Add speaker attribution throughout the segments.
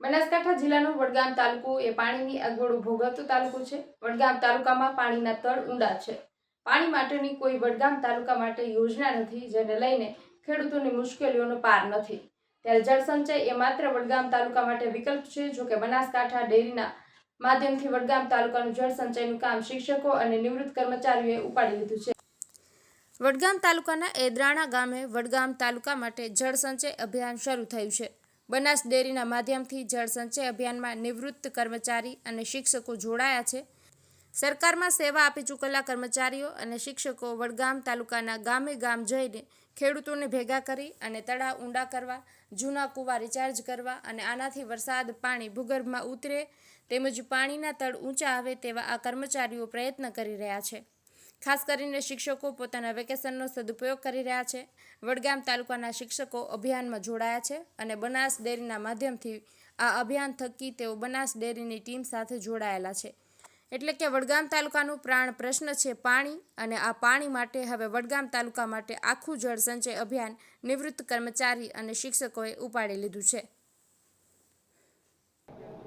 Speaker 1: બનાસકાંઠા જિલ્લાનો વડગામ તાલુકો એ પાણીની અગવડો ભોગવતો તાલુકો છે. વડગામ તાલુકામાં પાણીના તળ ઊંડા છે. પાણી માટેની કોઈ વડગામ તાલુકા માટે યોજના નથી, જેને લઈને ખેડૂતોની મુશ્કેલીઓનો પાર નથી. ત્યારે જળસંચય એ માત્ર વડગામ તાલુકા માટે વિકલ્પ છે, જો કે બનાસકાંઠા ડેરીના માધ્યમથી વડગામ તાલુકાનું જળસંચયનું કામ શિક્ષકો અને નિવૃત્ત કર્મચારીઓએ ઉપાડી લીધું છે. વડગામ તાલુકાના એદરાણા ગામે વડગામ તાલુકા માટે જળસંચય અભિયાન શરૂ થયું છે. બનાસ ડેરીના માધ્યમથી જળ સંચય અભિયાનમાં નિવૃત્ત કર્મચારી અને શિક્ષકો જોડાયા છે. સરકારમાં સેવા આપી ચૂકેલા કર્મચારીઓ અને શિક્ષકો વડગામ તાલુકાના ગામે ગામ જઈને ખેડૂતોને ભેગા કરી અને તળાવ ઊંડા કરવા, જૂના કૂવા રિચાર્જ કરવા અને આનાથી વરસાદ પાણી ભૂગર્ભમાં ઉતરે તેમજ પાણીના તળ ઊંચા આવે તેવા આ કર્મચારીઓ પ્રયત્ન કરી રહ્યા છે. ખાસ કરીને શિક્ષકો પોતાના વેકેશનનો સદુપયોગ કરી રહ્યા છે. વડગામ તાલુકાના શિક્ષકો અભિયાનમાં જોડાયા છે અને બનાસ ડેરીના માધ્યમથી આ અભિયાન થકી તેઓ બનાસ ડેરીની ટીમ સાથે જોડાયેલા છે. એટલે કે વડગામ તાલુકાનું પ્રાણ પ્રશ્ન છે પાણી અને આ પાણી માટે હવે વડગામ તાલુકા માટે આખું જળ સંચય અભિયાન નિવૃત્ત કર્મચારી અને શિક્ષકોએ ઉપાડી લીધું છે.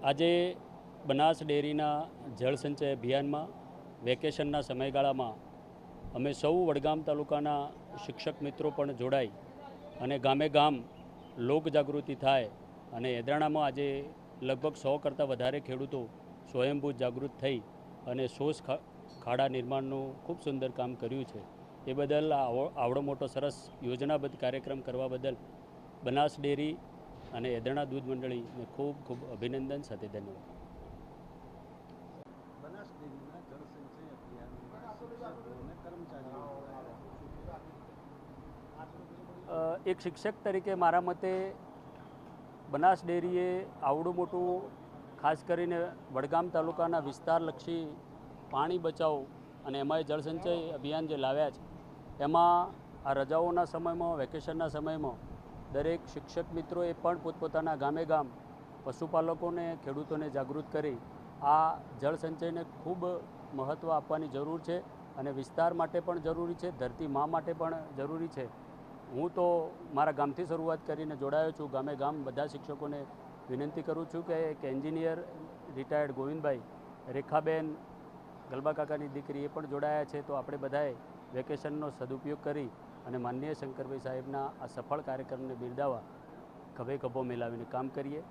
Speaker 2: આજે બનાસ ડેરીના જળ સંચય અભિયાનમાં વેકેશનના સમયગાળામાં અમે સૌ વડગામ તાલુકાના શિક્ષક મિત્રો પણ જોડાઈ અને ગામે ગામ લોક જાગૃતિ થાય અને એદરાણામાં આજે લગભગ સો કરતાં વધારે ખેડૂતો સ્વયંભૂ જાગૃત થઈ અને સોસ ખાડા નિર્માણનું ખૂબ સુંદર કામ કર્યું છે. એ બદલ આવો- આવડો મોટો સરસ યોજનાબદ્ધ કાર્યક્રમ કરવા બદલ બનાસ ડેરી અને એદરણા દૂધ મંડળીને ખૂબ ખૂબ અભિનંદન સાથે ધન્યવાદ
Speaker 3: બનાસ ડેરીના જળસંચય અભિયાનમાં શિક્ષકો અને કર્મચારીઓ
Speaker 2: અ, એક શિક્ષક તરીકે મારા મતે બનાસ ડેરીએ આવડું મોટું, ખાસ કરીને વડગામ તાલુકાના વિસ્તારલક્ષી પાણી બચાવ અને એમાંય જળસંચય અભિયાન જે લાવ્યા છે, એમાં આ રજાઓના સમયમાં, વેકેશનના સમયમાં દરેક શિક્ષક મિત્રોએ પણ પોતપોતાના ગામે ગામ પશુપાલકોને, ખેડૂતોને જાગૃત કરી આ જળસંચયને ખૂબ મહત્ત્વ આપવાની જરૂર છે અને વિસ્તાર માટે પણ જરૂરી છે, ધરતી મા માટે પણ જરૂરી છે. હું તો મારા ગામથી શરૂઆત કરીને જોડાયો છું. ગામે ગામ બધા શિક્ષકોને વિનંતી કરું છું કે એક એન્જિનિયર રિટાયર્ડ ગોવિંદભાઈ રેખાબેન, ગલબા કાકાની દીકરી એ પણ જોડાયા છે. તો આપણે બધાએ વેકેશનનો સદુપયોગ કરી અને માનનીય શંકરભાઈ સાહેબના આ સફળ કાર્યક્રમને બિરદાવવા ખભે ખભો મિલાવીને કામ કરીએ.